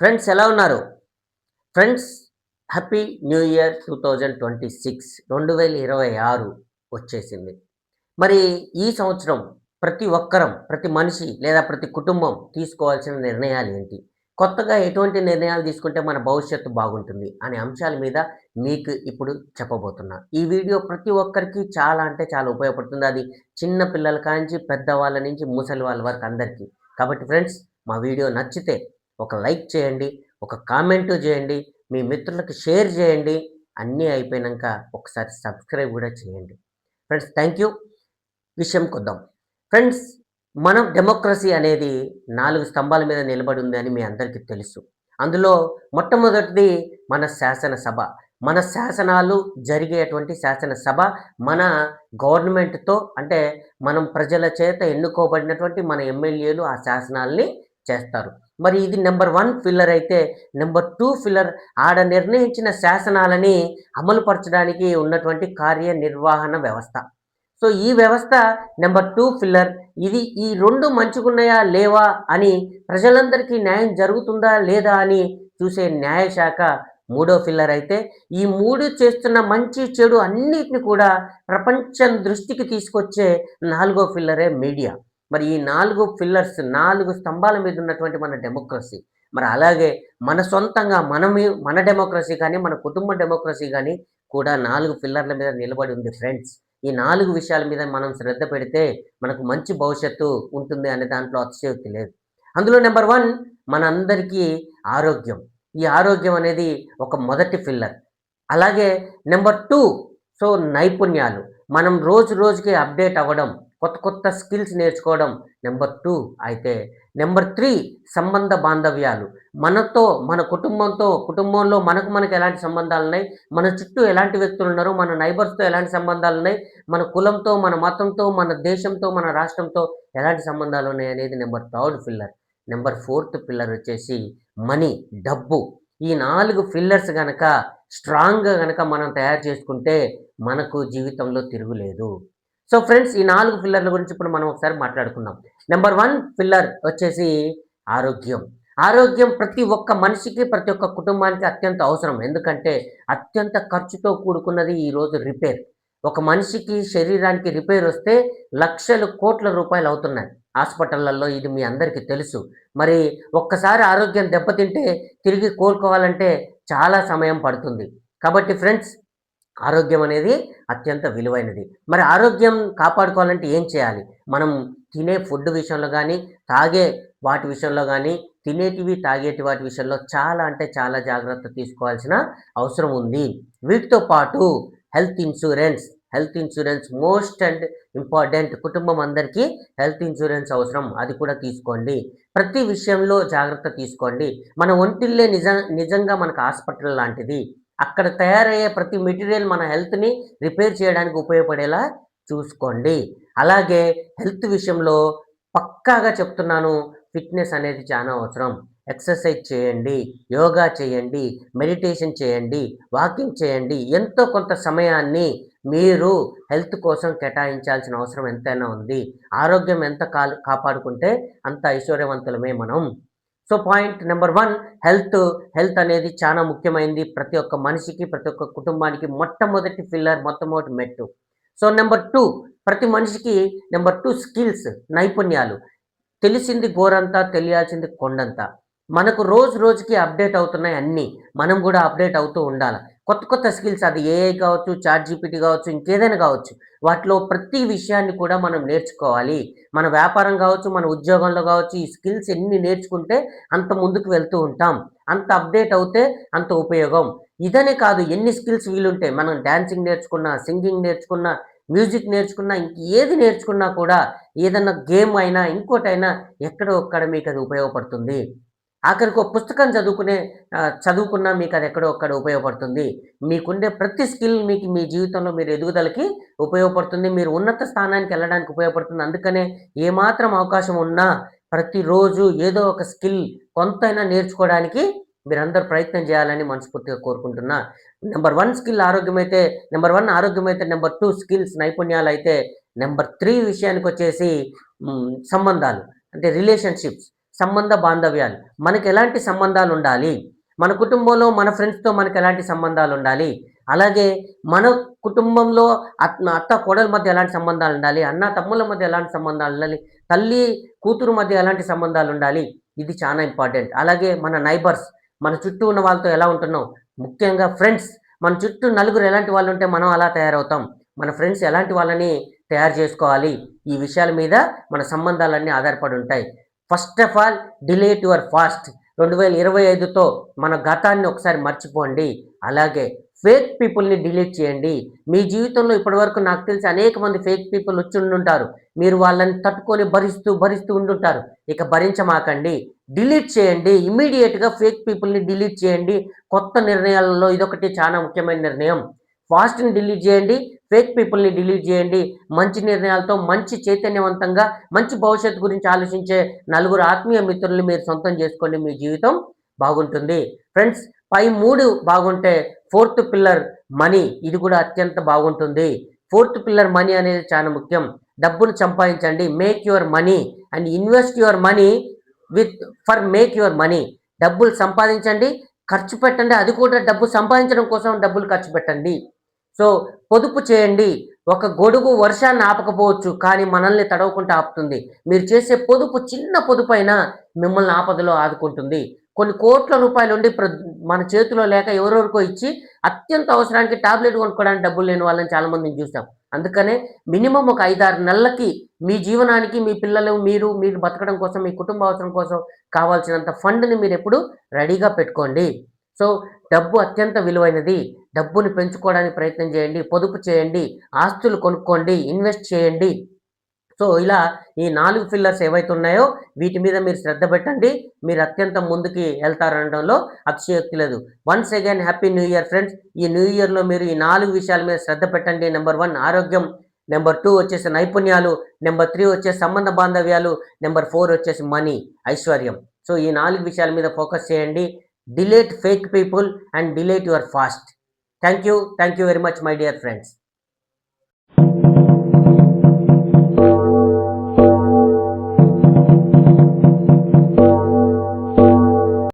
Friends ఎలా ఉన్నారు? Friends happy new year two thousand twenty six రెండు వేల ఇరవై ఆరు వచ్చేసింది. మరి ఈ సంవత్సరం ప్రతి ఒక్కరం ప్రతి మనిషి లేదా ప్రతి కుటుంబం తీసుకోవాల్సిన నిర్ణయాలు ఏంటి? కొత్తగా ఎటువంటి నిర్ణయాలు తీసుకుంటే మన భవిష్యత్తు బాగుంటుంది అనే అంశాల మీద మీకు ఇప్పుడు చెప్పబోతున్నా. ఈ వీడియో ప్రతి ఒక్కరికి చాలా అంటే చాలా ఉపయోగపడుతుంది. అది చిన్న పిల్లల కాంచి పెద్దవాళ్ళ నుంచి ముసలి వాళ్ళ వరకు అందరికీ. కాబట్టి ఫ్రెండ్స్ మా వీడియో నచ్చితే ఒక లైక్ చేయండి ఒక కామెంటు చేయండి మీ మిత్రులకు షేర్ చేయండి. అన్నీ అయిపోయాక ఒకసారి సబ్స్క్రైబ్ కూడా చేయండి. Friends thank you. విషయం కొద్దాం. ఫ్రెండ్స్ మనం డెమోక్రసీ అనేది నాలుగు స్తంభాల మీద నిలబడి ఉంది అని మీ అందరికీ తెలుసు. అందులో మొట్టమొదటిది మన శాసనసభ. మన శాసనాలు జరిగేటువంటి శాసనసభ మన గవర్నమెంట్తో అంటే మనం ప్రజల చేత ఎన్నుకోబడినటువంటి మన ఎమ్మెల్యేలు ఆ శాసనాల్ని చేస్తారు. మరి ఇది నెంబర్ వన్ ఫిల్లర్ అయితే నెంబర్ టూ ఫిల్లర్ ఆడ నిర్ణయించిన శాసనాలని అమలుపరచడానికి ఉన్నటువంటి కార్యనిర్వహణ వ్యవస్థ. సో ఈ వ్యవస్థ నెంబర్ టూ ఫిల్లర్ ఇది ఈ రెండు మంచుకున్నాయా లేవా అని ప్రజలందరికీ న్యాయం జరుగుతుందా లేదా అని చూసే న్యాయశాఖ మూడో ఫిల్లర్ అయితే ఈ మూడు చేస్తున్న మంచి చెడు అన్నిటిని కూడా ప్రపంచం దృష్టికి తీసుకొచ్చే నాలుగో ఫిల్లరే మీడియా. మరి ఈ నాలుగు ఫిల్లర్స్ నాలుగు స్తంభాల మీద ఉన్నటువంటి మన డెమోక్రసీ మరి అలాగే మన సొంతంగా మనమే మన డెమోక్రసీ కానీ మన కుటుంబ డెమోక్రసీ కానీ కూడా నాలుగు ఫిల్లర్ల మీద నిలబడి ఉంది ఫ్రెండ్స్ ఈ నాలుగు విషయాల మీద మనం శ్రద్ధ పెడితే మనకు మంచి భవిష్యత్తు ఉంటుంది అనే దాంట్లో అతిశయోక్తి లేదు. అందులో నెంబర్ వన్ మనందరికీ ఆరోగ్యం. ఈ ఆరోగ్యం అనేది ఒక మొదటి ఫిల్లర్ అలాగే నెంబర్ టూ సో నైపుణ్యాలు. మనం రోజు రోజుకి అప్డేట్ అవ్వడం. కొత్త కొత్త స్కిల్స్ నేర్చుకోవడం. నెంబర్ టూ అయితే నెంబర్ త్రీ సంబంధ బాంధవ్యాలు. మనతో మన కుటుంబంతో కుటుంబంలో మనకు మనకు ఎలాంటి సంబంధాలు ఉన్నాయి? మన చుట్టూ ఎలాంటి వ్యక్తులు ఉన్నారు? మన నైబర్స్తో ఎలాంటి సంబంధాలు ఉన్నాయి? మన కులంతో మన మతంతో మన దేశంతో మన రాష్ట్రంతో ఎలాంటి సంబంధాలు ఉన్నాయి అనేది number third pillar number fourth pillar వచ్చేసి మనీ డబ్బు. ఈ నాలుగు ఫిల్లర్స్ కనుక స్ట్రాంగ్గా కనుక మనం తయారు చేసుకుంటే మనకు జీవితంలో తిరుగులేదు. సో ఫ్రెండ్స్ ఈ నాలుగు పిల్లర్ల గురించి ఇప్పుడు మనం ఒకసారి మాట్లాడుకుందాం. నెంబర్ వన్ పిల్లర్ వచ్చేసి ఆరోగ్యం. ఆరోగ్యం ప్రతి ఒక్క మనిషికి ప్రతి ఒక్క కుటుంబానికి అత్యంత అవసరం. ఎందుకంటే అత్యంత ఖర్చుతో కూడుకున్నది ఈరోజు రిపేర్. ఒక మనిషికి శరీరానికి రిపేర్ వస్తే లక్షలు కోట్ల రూపాయలు అవుతున్నాయి. హాస్పిటళ్ళలో ఇది మీ అందరికీ తెలుసు. మరి ఒక్కసారి ఆరోగ్యం దెబ్బతింటే తిరిగి కోలుకోవాలంటే చాలా సమయం పడుతుంది. కాబట్టి ఫ్రెండ్స్ ఆరోగ్యం అనేది అత్యంత విలువైనది. మరి ఆరోగ్యం కాపాడుకోవాలంటే ఏం చేయాలి? మనం తినే ఫుడ్ విషయంలో కానీ తాగే వాటి విషయంలో కానీ తినేటివి తాగేటి వాటి విషయంలో చాలా అంటే చాలా జాగ్రత్త తీసుకోవాల్సిన అవసరం ఉంది. వీటితో పాటు health insurance health insurance most and important కుటుంబం అందరికీ హెల్త్ ఇన్సూరెన్స్ అవసరం. అది కూడా తీసుకోండి. ప్రతి విషయంలో జాగ్రత్త తీసుకోండి. మన ఒంటిల్లే నిజ నిజంగా మనకు హాస్పిటల్ లాంటిది. అక్కడ తయారయ్యే ప్రతి మెటీరియల్ మన హెల్త్ని రిపేర్ చేయడానికి ఉపయోగపడేలా చూసుకోండి. అలాగే హెల్త్ విషయంలో పక్కాగా చెప్తున్నాను ఫిట్నెస్ అనేది చాలా అవసరం. ఎక్సర్సైజ్ చేయండి యోగా చేయండి మెడిటేషన్ చేయండి వాకింగ్ చేయండి ఎంతో కొంత సమయాన్ని మీరు హెల్త్ కోసం కేటాయించాల్సిన అవసరం ఎంతైనా ఉంది. ఆరోగ్యం ఎంత కాపాడుకుంటే అంత ఐశ్వర్యవంతులమే మనం. So point number one health. Health అనేది చాలా ముఖ్యమైనది ప్రతి ఒక్క మనిషికి ప్రతి ఒక్క కుటుంబానికి. మొట్టమొదటి ఫిల్లర్ మొట్టమొదటి మెట్టు. సో నెంబర్ టూ ప్రతి మనిషికి నెంబర్ టూ స్కిల్స్ నైపుణ్యాలు. తెలిసింది గోరంతా తెలియాల్సింది కొండంతా. మనకు రోజు రోజుకి అప్డేట్ అవుతున్నాయి అన్నీ. మనం కూడా అప్డేట్ అవుతూ ఉండాలి. కొత్త కొత్త స్కిల్స్ అది ఏఐ కావచ్చు చాట్ జీపీటీ కావచ్చు ఇంకేదైనా కావచ్చు వాటిలో ప్రతి విషయాన్ని కూడా మనం నేర్చుకోవాలి. మన వ్యాపారం కావచ్చు మన ఉద్యోగంలో కావచ్చు ఈ స్కిల్స్ ఎన్ని నేర్చుకుంటే అంత ముందుకు వెళ్తూ ఉంటాం. అంత అప్డేట్ అవుతే అంత ఉపయోగం. ఇదనే కాదు ఎన్ని స్కిల్స్ వీలుంటే మనం డ్యాన్సింగ్ నేర్చుకున్నా సింగింగ్ నేర్చుకున్నా మ్యూజిక్ నేర్చుకున్నా ఇంక ఏది నేర్చుకున్నా కూడా ఏదన్నా గేమ్ అయినా ఇంకోటైనా ఎక్కడో ఒక్కడ మీకు అది ఉపయోగపడుతుంది. ఆఖరికి ఒక పుస్తకం చదువుకునే చదువుకున్నా మీకు అది ఎక్కడో అక్కడ ఉపయోగపడుతుంది. మీకుండే ప్రతి స్కిల్ మీకు మీ జీవితంలో మీరు ఎదుగుదలకి ఉపయోగపడుతుంది. మీరు ఉన్నత స్థానానికి వెళ్ళడానికి ఉపయోగపడుతుంది. అందుకనే ఏమాత్రం అవకాశం ఉన్నా ప్రతిరోజు ఏదో ఒక స్కిల్ కొంతైనా నేర్చుకోవడానికి మీరందరూ ప్రయత్నం చేయాలని మనస్ఫూర్తిగా కోరుకుంటున్నా. నెంబర్ వన్ స్కిల్ ఆరోగ్యం అయితే నెంబర్ వన్ ఆరోగ్యం అయితే నెంబర్ టూ స్కిల్స్ నైపుణ్యాలు అయితే నెంబర్ త్రీ విషయానికి వచ్చేసి సంబంధాలు. అంటే రిలేషన్షిప్స్. సంబంధ బాంధవ్యాలు. మనకు ఎలాంటి సంబంధాలు ఉండాలి? మన కుటుంబంలో మన ఫ్రెండ్స్తో మనకు ఎలాంటి సంబంధాలు ఉండాలి? అలాగే మన కుటుంబంలో అత్త అత్త కోడల మధ్య ఎలాంటి సంబంధాలు ఉండాలి? అన్న తమ్ముల మధ్య ఎలాంటి సంబంధాలు ఉండాలి? తల్లి కూతురు మధ్య ఎలాంటి సంబంధాలు ఉండాలి? ఇది చాలా ఇంపార్టెంట్. అలాగే మన నైబర్స్ మన చుట్టూ ఉన్న వాళ్ళతో ఎలా ఉంటున్నాం? ముఖ్యంగా ఫ్రెండ్స్. మన చుట్టూ నలుగురు ఎలాంటి వాళ్ళు ఉంటే మనం అలా తయారవుతాం. మన ఫ్రెండ్స్ ఎలాంటి వాళ్ళని తయారు చేసుకోవాలి? ఈ విషయాల మీద మన సంబంధాలన్నీ ఆధారపడి ఉంటాయి. First of all delete your past రెండు వేల ఇరవై ఐదుతో మన గతాన్ని ఒకసారి మర్చిపోండి. అలాగే ఫేక్ పీపుల్ని డిలీట్ చేయండి. మీ జీవితంలో ఇప్పటివరకు నాకు తెలిసి అనేక మంది ఫేక్ పీపుల్ వచ్చి ఉండుంటారు. మీరు వాళ్ళని తట్టుకొని భరిస్తూ భరిస్తూ ఉండుంటారు. ఇక భరించమాకండి. డిలీట్ చేయండి. ఇమీడియట్గా ఫేక్ పీపుల్ని డిలీట్ చేయండి. కొత్త నిర్ణయాలలో ఇదొకటి చాలా ముఖ్యమైన నిర్ణయం. ఫాస్ట్ని డిలీట్ చేయండి ఫేక్ పీపుల్ని డిలీట్ చేయండి. మంచి నిర్ణయాలతో మంచి చైతన్యవంతంగా మంచి భవిష్యత్తు గురించి ఆలోచించే నలుగురు ఆత్మీయ మిత్రుల్ని మీరు సొంతం చేసుకోండి మీ జీవితం బాగుంటుంది. ఫ్రెండ్స్ పై మూడు బాగుంటే ఫోర్త్ పిల్లర్ మనీ ఇది కూడా అత్యంత బాగుంటుంది. ఫోర్త్ పిల్లర్ మనీ అనేది చాలా ముఖ్యం. డబ్బును సంపాదించండి make your money and invest your money with for make your money. డబ్బులు సంపాదించండి ఖర్చు పెట్టండి అది కూడా డబ్బు సంపాదించడం కోసం డబ్బులు ఖర్చు పెట్టండి. సో పొదుపు చేయండి. ఒక గొడుగు వర్షాన్ని ఆపకపోవచ్చు కానీ మనల్ని తడవకుండా ఆపుతుంది. మీరు చేసే పొదుపు చిన్న పొదుపు అయినా మిమ్మల్ని ఆపదలో ఆదుకుంటుంది. కొన్ని కోట్ల రూపాయలు ఉండి మన చేతిలో లేక ఎవరెవరికో ఇచ్చి అత్యంత అవసరానికి టాబ్లెట్ కొనుక్కోవడానికి డబ్బులు లేని వాళ్ళని చాలామందిని చూసాం. అందుకనే మినిమం ఒక ఐదారు నెలలకి మీ జీవనానికి మీ పిల్లలు మీరు మీరు బతకడం కోసం మీ కుటుంబ అవసరం కోసం కావాల్సినంత ఫండ్ని మీరు ఎప్పుడు రెడీగా పెట్టుకోండి. సో డబ్బు అత్యంత విలువైనది. డబ్బుని పెంచుకోవడానికి ప్రయత్నం చేయండి. పొదుపు చేయండి. ఆస్తులు కొనుక్కోండి. ఇన్వెస్ట్ చేయండి. సో ఇలా ఈ నాలుగు ఫిల్లర్స్ ఏవైతే ఉన్నాయో వీటి మీద మీరు శ్రద్ధ పెట్టండి. మీరు అత్యంత ముందుకి వెళ్తారనడంలో అతిశయోక్తి లేదు. Once again happy new year friends. ఈ న్యూ ఇయర్లో మీరు ఈ నాలుగు విషయాల మీద శ్రద్ధ పెట్టండి. నెంబర్ వన్ ఆరోగ్యం. నెంబర్ టూ వచ్చేసి నైపుణ్యాలు. నెంబర్ త్రీ వచ్చేసి సంబంధ బాంధవ్యాలు. నెంబర్ ఫోర్ వచ్చేసి మనీ ఐశ్వర్యం. సో ఈ నాలుగు విషయాల మీద ఫోకస్ చేయండి. delete fake people and delete your fast. Thank you. Thank you very much my dear friends.